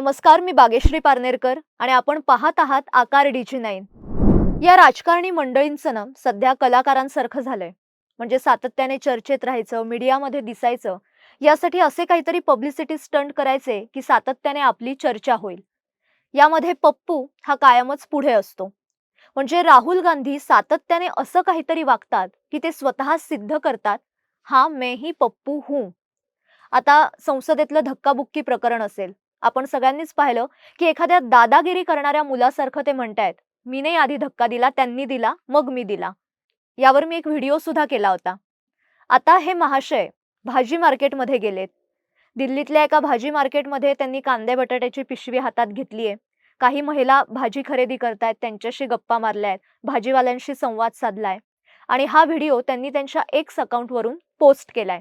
नमस्कार मी बागेश्री पारनेरकर आणि आपण पाहत आहात आकार डीजी नाईन या राजकारणी मंडळींचं ना सध्या कलाकारांसारखं झालंय. म्हणजे सातत्याने चर्चेत राहायचं मीडियामध्ये दिसायचं यासाठी असे काहीतरी पब्लिसिटी स्टंट करायचे की सातत्याने आपली चर्चा होईल. यामध्ये पप्पू हा कायमच पुढे असतो. म्हणजे राहुल गांधी सातत्याने असं काहीतरी वागतात की ते स्वतः सिद्ध करतात हा मैं ही पप्पू हूं. आता संसदेतलं धक्काबुक्की प्रकरण असेल. आपण सगळ्यांनीच पाहिलं की एखाद्या दादागिरी करणाऱ्या मुलासारखं ते म्हणतायत. मी नाही आधी धक्का दिला त्यांनी दिला मग मी दिला. यावर मी एक व्हिडिओ सुद्धा केला होता. आता हे महाशय भाजी मार्केटमध्ये गेलेत. दिल्लीतल्या एका भाजी मार्केटमध्ये त्यांनी कांदे बटाट्याची पिशवी हातात घेतलीये. काही महिला भाजी खरेदी करतायत त्यांच्याशी गप्पा मारल्यात भाजीवाल्यांशी संवाद साधलाय आणि हा व्हिडिओ त्यांनी त्यांच्या एक्स अकाउंटवरून पोस्ट केलाय.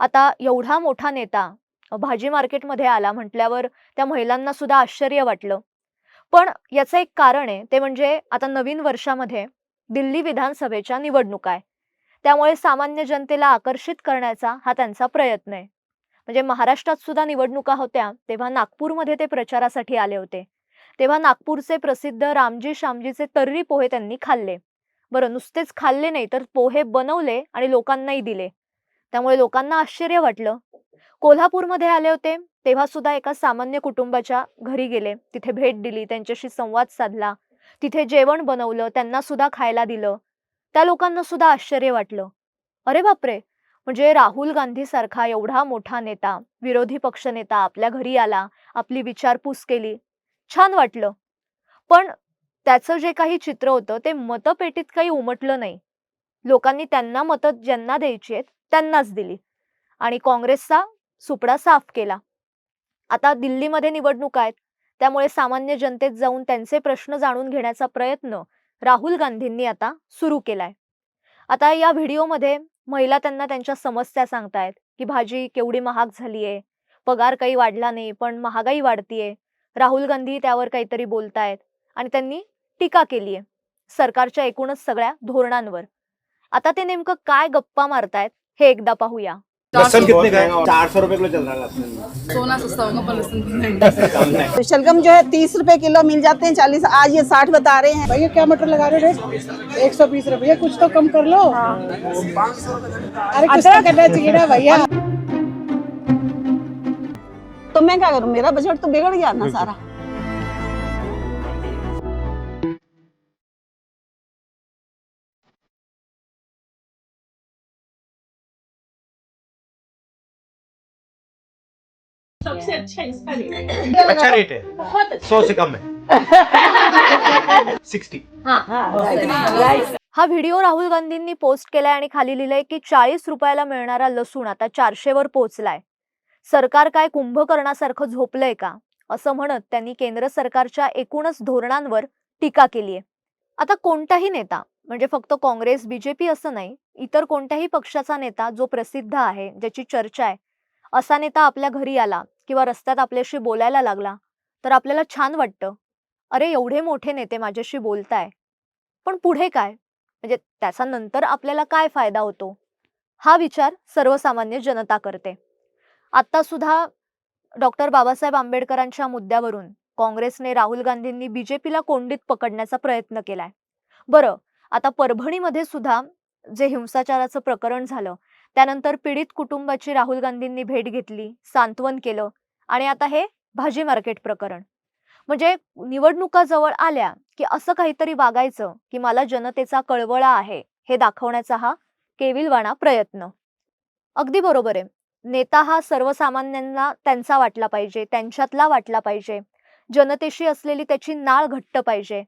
आता एवढा मोठा नेता भाजी मार्केटमध्ये आला म्हटल्यावर त्या महिलांना सुद्धा आश्चर्य वाटलं. पण याचं एक कारण आहे ते म्हणजे आता नवीन वर्षामध्ये दिल्ली विधानसभेच्या निवडणुका आहे. त्यामुळे सामान्य जनतेला आकर्षित करण्याचा हा त्यांचा प्रयत्न आहे. म्हणजे महाराष्ट्रात सुद्धा निवडणुका होत्या तेव्हा नागपूरमध्ये ते प्रचारासाठी आले होते. तेव्हा नागपूरचे प्रसिद्ध रामजी श्यामजीचे तर्री पोहे त्यांनी खाल्ले. बरं नुसतेच खाल्ले नाही तर पोहे बनवले आणि लोकांनाही दिले. त्यामुळे लोकांना आश्चर्य वाटलं. कोल्हापूरमध्ये आले होते तेव्हा सुद्धा एका सामान्य कुटुंबाच्या घरी गेले. तिथे भेट दिली त्यांच्याशी संवाद साधला. तिथे जेवण बनवलं त्यांना सुद्धा खायला दिलं. त्या लोकांना सुद्धा आश्चर्य वाटलं. अरे बापरे! म्हणजे राहुल गांधी सारखा एवढा मोठा नेता विरोधी पक्षनेता आपल्या घरी आला आपली विचारपूस केली. छान वाटलं. पण त्याचं जे काही चित्र होतं ते मतपेटीत काही उमटलं नाही. लोकांनी त्यांना मतं ज्यांना द्यायची आहेत त्यांनाच दिली. आणि काँग्रेसचा सुपडा साफ केला. आता दिल्लीमध्ये निवडणुका आहेत. त्यामुळे सामान्य जनतेत जाऊन त्यांचे प्रश्न जाणून घेण्याचा प्रयत्न राहुल गांधींनी आता सुरू केलाय. आता या व्हिडिओमध्ये महिला त्यांना त्यांच्या समस्या सांगतायत की भाजी केवढी महाग झालीये पगार काही वाढला नाही पण महागाई वाढतीये. राहुल गांधी त्यावर काहीतरी बोलतायत आणि त्यांनी टीका केली आहे सरकारच्या एकूणच सगळ्या धोरणांवर. आता ते नेमकं काय गप्पा मारतायत हे एकदा पाहूया. लहसन कितने का है? चार सौ रुपए किलो चल रहा है सोना सस्ता होगा पर महँगा शलगम जो है तीस रुपए किलो मिल जाते हैं चालीस। आज ये साठ बता रहे हैं। भैया क्या मटर लगा रहे हो रेट? एक सौ बीस रुपये कुछ तो कम कर लो। अरे कुछ तो करना चाहिए ना भैया। तो मैं क्या करूँ? मेरा बजट तो बिगड़ गया ना सारा। सबसे अच्छा इसका रेट है। अच्छा रेट है। बहुत अच्छा। सौ से कम है। सिक्सटी। हा। व्हिडिओ राहुल गांधींनी पोस्ट केलाय आणि खाली लिहिलंय की चाळीस रुपयाला मिळणारा लसूण आता चारशे वर पोहोचलाय. सरकार काय कुंभकर्णासारखं झोपलंय का? असं म्हणत त्यांनी केंद्र सरकारच्या एकूणच धोरणांवर टीका केली आहे आता कोणताही नेता म्हणजे फक्त काँग्रेस बीजेपी असं नाही इतर कोणत्याही पक्षाचा नेता जो प्रसिद्ध आहे ज्याची चर्चा आहे असा नेता आपल्या घरी आला किंवा रस्त्यात आपल्याशी बोलायला लागला तर आपल्याला छान वाटतं. अरे एवढे मोठे नेते माझ्याशी बोलताय. पण पुढे काय? म्हणजे त्याचा नंतर आपल्याला काय फायदा होतो? हा विचार सर्वसामान्य जनता करते. आता सुद्धा डॉक्टर बाबासाहेब आंबेडकरांच्या मुद्द्यावरून काँग्रेसने राहुल गांधींनी बीजेपीला कोंडीत पकडण्याचा प्रयत्न केलाय. बरं आता परभणीमध्ये सुद्धा जे हिंसाचाराचं प्रकरण झालं त्यानंतर पीडित कुटुंबाची राहुल गांधींनी भेट घेतली सांत्वन केलं आणि आता हे भाजी मार्केट प्रकरण. म्हणजे निवडणुका जवळ आल्या की असं काहीतरी वागायचं की मला जनतेचा कळवळा आहे हे दाखवण्याचा हा केविलवाणा प्रयत्न. अगदी बरोबर आहे. नेता हा सर्वसामान्यांना त्यांचा वाटला पाहिजे त्यांच्यातला वाटला पाहिजे. जनतेशी असलेली त्याची नाळ घट्ट पाहिजे.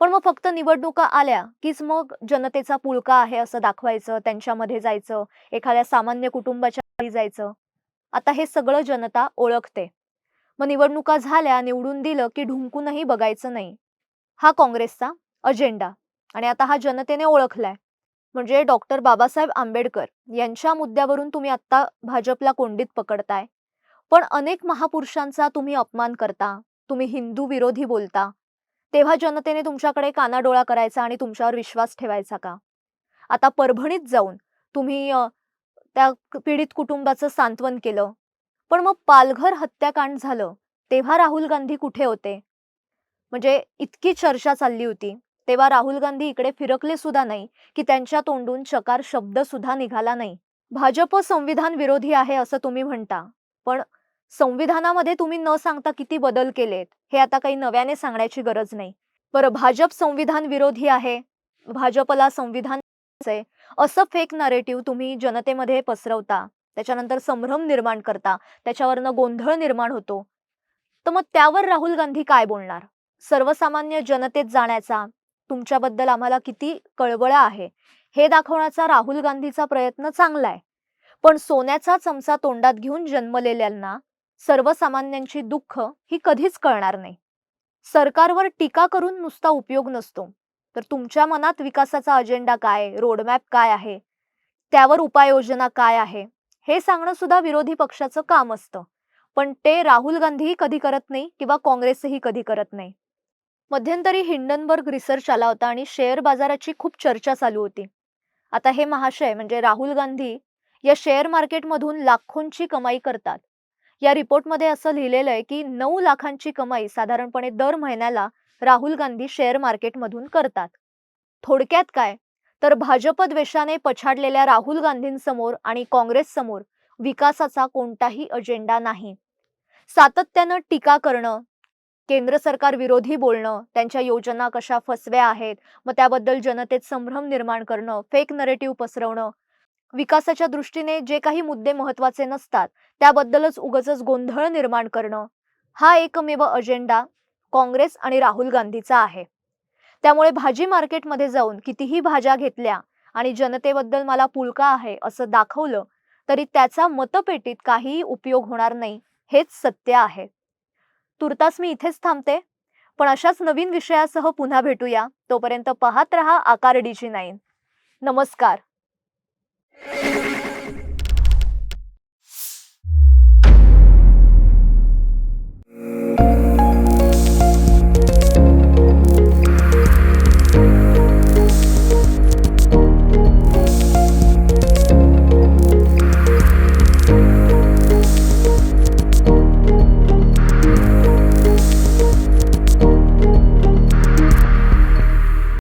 पण मग फक्त निवडणुका आल्या कीच मग जनतेचा पुळका आहे असं दाखवायचं त्यांच्यामध्ये जायचं एखाद्या सामान्य कुटुंबाच्या घरी जायचं. आता हे सगळं जनता ओळखते. मग निवडणुका झाल्या निवडून दिलं की ढुंकूनही बघायचं नाही. हा काँग्रेसचा अजेंडा आणि आता हा जनतेने ओळखलाय. म्हणजे डॉक्टर बाबासाहेब आंबेडकर यांच्या मुद्द्यावरून तुम्ही आत्ता भाजपला कोंडीत पकडताय. पण अनेक महापुरुषांचा तुम्ही अपमान करता तुम्ही हिंदू विरोधी बोलता तेव्हा जनतेने तुमच्याकडे कानाडोळा करायचा आणि तुमच्यावर विश्वास ठेवायचा का? आता परभणीत जाऊन तुम्ही त्या पीडित कुटुंबाचं सांत्वन केलं. पण मग पालघर हत्याकांड झालं. तेव्हा राहुल गांधी कुठे होते? म्हणजे इतकी चर्चा चालली होती. तेव्हा राहुल गांधी इकडे फिरकले सुद्धा नाही की त्यांच्या तोंडून चकार शब्द सुद्धा निघाला नाही. भाजप संविधान विरोधी आहे असं तुम्ही म्हणता. पण संविधानामध्ये तुम्ही न सांगता किती बदल केलेत? हे आता काही नव्याने सांगण्याची गरज नाही. बरं भाजप संविधान विरोधी आहे. भाजपला संविधान असं फेक नरेटिव्ह तुम्ही जनतेमध्ये पसरवता. त्याच्यानंतर संभ्रम निर्माण करता. त्याच्यावरनं गोंधळ निर्माण होतो. तर मग त्यावर राहुल गांधी काय बोलणार? सर्वसामान्य जनतेत जाण्याचा तुमच्याबद्दल आम्हाला किती कळवळा आहे. हे दाखवण्याचा राहुल गांधीचा प्रयत्न चांगला आहे. पण सोन्याचा चमचा तोंडात घेऊन जन्मलेल्यांना सर्वसामान्यांची दुःख ही कधीच कळणार नाही. सरकारवर टीका करून नुसता उपयोग नसतो. तर तुमच्या मनात विकासाचा अजेंडा काय? रोडमॅप काय आहे? त्यावर उपाययोजना काय आहे? हे सांगणं सुद्धा विरोधी पक्षाचं काम असतं. पण ते राहुल गांधीही कधी करत नाही किंवा काँग्रेसही कधी करत नाही. मध्यंतरी हिंडनबर्ग रिसर्च आला होता आणि शेअर बाजाराची खूप चर्चा चालू होती. आता हे महाशय म्हणजे राहुल गांधी या शेअर मार्केटमधून लाखोंची कमाई करतात. या रिपोर्टमध्ये असं लिहिलेलं आहे की नऊ लाखांची कमाई साधारणपणे दर महिन्याला राहुल गांधी शेअर मार्केटमधून करतात. थोडक्यात काय? तर भाजप द्वेषाने पछाडलेल्या राहुल गांधींसमोर आणि काँग्रेस समोर विकासाचा कोणताही अजेंडा नाही. सातत्यानं टीका करणं केंद्र सरकार विरोधी बोलणं त्यांच्या योजना कशा फसव्या आहेत मग त्याबद्दल जनतेत संभ्रम निर्माण करणं फेक नरेटिव्ह पसरवणं विकासाच्या दृष्टीने जे काही मुद्दे महत्त्वाचे नसतात त्याबद्दलच उगच गोंधळ निर्माण करणं हा एकमेव अजेंडा काँग्रेस आणि राहुल गांधीचा आहे. त्यामुळे भाजी मार्केटमध्ये जाऊन कितीही भाज्या घेतल्या आणि जनतेबद्दल मला पुलका आहे असं दाखवलं तरी त्याचा मतपेटीत काहीही उपयोग होणार नाही हेच सत्य आहे. तुर्तास मी इथेच थांबते पण अशाच नवीन विषयासह पुन्हा भेटूया तोपर्यंत पाहत रहा आकार डीजी नाईन. नमस्कार. Thank you.